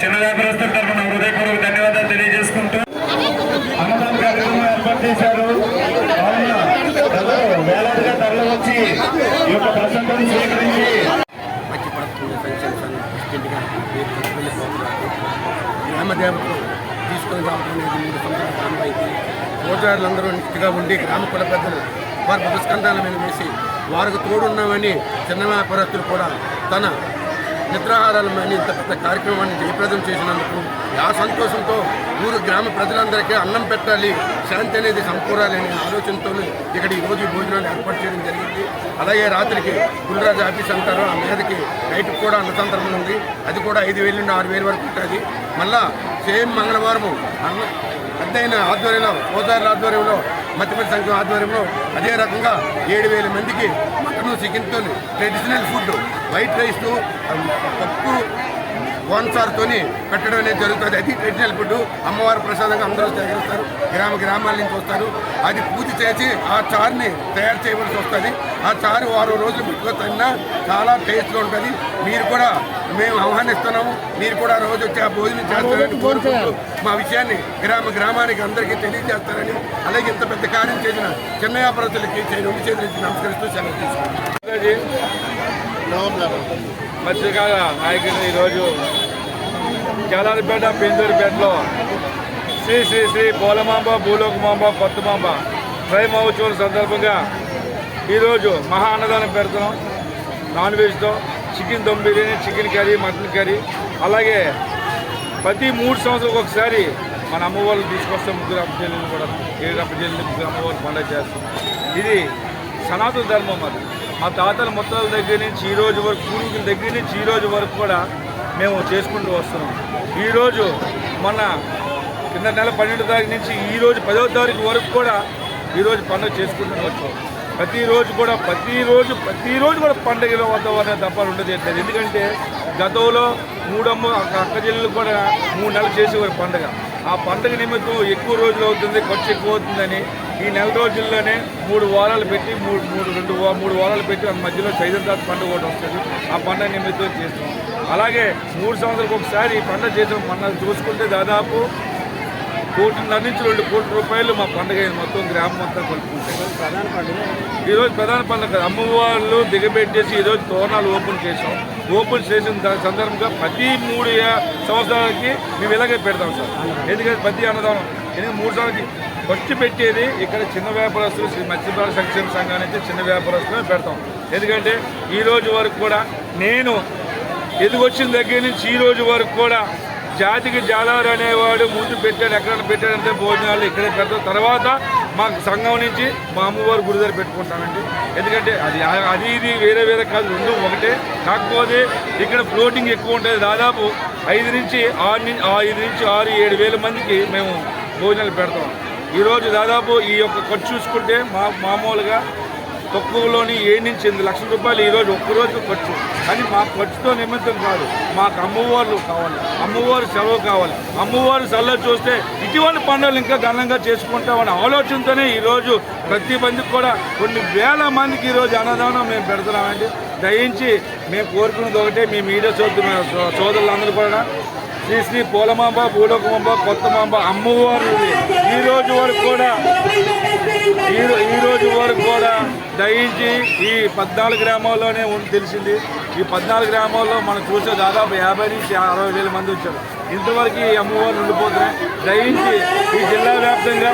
చిన్న వ్యాపారస్తుల తరఫున హృదయపూర్వక ధన్యవాదాలు తెలియజేసుకుంటూ అన్నదాన కార్యక్రమం ఏర్పాటు చేశారు. వేలాదిగా తరలి వచ్చి ఈ యొక్క ప్రసంగం స్వీకరించి మంచి తీసుకొని రావడం అనేది మూడు సంవత్సరాల ఆనవాయితీ పూజారులందరూ నిష్టిగా ఉండి గ్రామ కుల పెద్దలు వారి పురస్కంధాల మీద వేసి వారికి తోడున్నామని చిన్న వ్యాపారస్తులు కూడా తన నిద్రాహారాలు మీద ఇంత పెద్ద కార్యక్రమాన్ని జయప్రదం చేసినందుకు ఆ సంతోషంతో ఊరు గ్రామ ప్రజలందరికీ అన్నం పెట్టాలి శాంతి అనేది సమకూరాలి అనే ఆలోచనతో ఇక్కడ ఈరోజు భోజనాన్ని ఏర్పాటు చేయడం జరిగింది. అలాగే రాత్రికి గుల్రాజ్ ఆఫీస్ అంటారు ఆ మీదకి నైట్కి కూడా అన్నతంత్రం ఉంది. అది కూడా ఐదు వేలు నుండి ఆరు వేలు వరకు ఉంటుంది. మళ్ళా సేమ్ మంగళవారము అన్న పెద్దయిన ఆధ్వర్యంలో పోతారుల ఆధ్వర్యంలో మత్స్యపతి సంఘం ఆధ్వర్యంలో అదే రకంగా ఏడు వేల మందికి మటను చికెన్తో ట్రెడిషనల్ ఫుడ్ వైట్ రైస్ పప్పు కోన్సార్తోని పెట్టడం అనేది జరుగుతుంది. అది ట్రెడిషనల్ ఫుడ్. అమ్మవారి ప్రసాదంగా అందరూ సేకరిస్తారు గ్రామ గ్రామాల నుంచి వస్తారు. అది పూజ చేసి ఆ చార్ని తయారు చేయవలసి వస్తుంది. ఆ చారు వారం రోజులు పెట్టుకో తిన్నా చాలా టేస్ట్గా ఉంటుంది. మీరు కూడా మేము ఆహ్వానిస్తున్నాము. మీరు కూడా రోజు వచ్చి ఆ భోజనం చేస్తారని కోరుకుంటూ మా విషయాన్ని గ్రామ గ్రామానికి అందరికీ తెలియజేస్తారని అలాగే ఇంత పెద్ద కార్యం చేసిన చిన్న వ్యాపారస్తులకి రెండు చేతులకి నమస్కరిస్తూ సెలవు తీసుకుంటాం మత్స్యకార నాయకులు ఈరోజు పెందూరుపేటలో శ్రీ శ్రీ శ్రీ పోలమాంబ భూలోకమాంబ కొత్తమాంబ ట్రై మహోత్సవం సందర్భంగా ఈరోజు మహా అన్నదానం పెడుతున్నాం non వెజ్తో chicken dum biryani chicken curry mutton curry. అలాగే ప్రతి మూడు సంవత్సరాలకు ఒకసారి మన అమ్మవాళ్ళు తీసుకొస్తే ముగ్గురు అప్పచెల్లిని కూడా ఏడు అప్పచెల్లి ముగ్గురు అమ్మవాళ్ళు పండుగ చేస్తాం. ఇది సనాతన ధర్మం అది. మా తాతల మొత్తాల దగ్గర నుంచి ఈ రోజు వరకు పూర్వీకుల దగ్గర నుంచి ఈ రోజు వరకు కూడా మేము చేసుకుంటూ వస్తున్నాం. ఈరోజు మొన్న కింద నెల పన్నెండు తారీఖు నుంచి ఈరోజు పదో తారీఖు వరకు కూడా ఈరోజు పండుగ చేసుకుంటూ వచ్చాం. ప్రతిరోజు కూడా ప్రతిరోజు ప్రతిరోజు కూడా పండుగల వాతావరణం తప్ప ఉండదు ఎందుకంటే గతంలో మూడమ్మ అక్క చెల్లెలు కూడా మూడు నెలలు చేసేవారు పండుగ. ఆ పండుగ నిమిత్తం ఎక్కువ రోజులు అవుతుంది ఖర్చు ఎక్కువ అవుతుందని ఈ నెల రోజుల్లోనే మూడు వారాలు పెట్టి మూడు మూడు రెండు మూడు వారాలు పెట్టి ఆ మధ్యలో చైతన్య పండుగ కూడా వస్తుంది. ఆ పండుగ నిమిత్తం చేస్తాం. అలాగే మూడు సంవత్సరాలకు ఒకసారి ఈ పండుగ చేసిన పండుగ చూసుకుంటే దాదాపు కోటిన్నర నుంచి రెండు కోట్ల రూపాయలు మా పండుగ మొత్తం గ్రామం మొత్తం కలుపుకుంటాం. ఈరోజు ప్రధాన పండుగ అమ్మవార్లు దిగబెట్టేసి ఈరోజు తోరణాలు ఓపెన్ చేసాం ఓపెన్ చేసిన సందర్భంగా ప్రతి మూడు సంవత్సరాలకి మేము ఇలాగే పెడతాం సార్. ఎందుకంటే ప్రతి అన్నదానం. ఎందుకంటే మూడు సంవత్సరాలకి ఖర్చు పెట్టేది ఇక్కడ చిన్న వ్యాపారస్తులు శ్రీ మత్స్యపాల సంక్షేమ సంఘానికి చిన్న వ్యాపారస్తులు పెడతాం. ఎందుకంటే ఈ రోజు వరకు కూడా నేను ఎదిగొచ్చిన దగ్గర నుంచి ఈ రోజు వరకు కూడా జాతికి జాలారు అనేవాడు ముందు పెట్టాడు ఎక్కడ పెట్టాడంటే భోజనాలు ఇక్కడే పెడతాం తర్వాత మా సంఘం నుంచి మా అమ్మవారు గుడి దగ్గర పెట్టుకుంటానండి ఎందుకంటే అది అది ఇది వేరే వేరే కాదు రెండు ఒకటే. కాకపోతే ఇక్కడ ఫ్లోటింగ్ ఎక్కువ ఉంటుంది. దాదాపు ఐదు నుంచి ఆరు నుంచి ఐదు నుంచి ఆరు ఏడు వేల మందికి మేము భోజనాలు పెడతాం. ఈరోజు దాదాపు ఈ యొక్క ఖర్చు చూసుకుంటే మా మామూలుగా తక్కువలోని ఏడు నుంచి ఎనిమిది లక్షల రూపాయలు ఈరోజు ఒక్కరోజు ఖర్చు. కానీ మా ఖర్చుతో నిమిత్తం కాదు మాకు అమ్మవారు కావాలి. అమ్మవారు సెలవు కావాలి. అమ్మవారు సెలవు చూస్తే ఇటువంటి పండుగలు ఇంకా ఘనంగా చేసుకుంటామనే ఆలోచనతోనే ఈరోజు ప్రతి మందికి కూడా కొన్ని వేల మందికి ఈరోజు అన్నదానం మేము పెడుతున్నామండి. దయించి మేము కోరుకున్నది ఒకటే మీ మీడియా సోదరు సోదరులందరూ కూడా శ్రీ శ్రీ పూలమాంబ భూలోకమాంబ కొత్తమాంబ అమ్మవారు ఈరోజు వరకు కూడా ఈ రోజు వరకు దయించి ఈ పద్నాలుగు గ్రామాల్లోనే ఉంది తెలిసింది. ఈ పద్నాలుగు గ్రామాల్లో మనం చూసే దాదాపు యాభై నుంచి అరవై వేల మంది వచ్చారు. ఇంతవరకు ఈ అమ్మవారు ఉండిపోతున్నాయి. దయించి ఈ జిల్లా వ్యాప్తంగా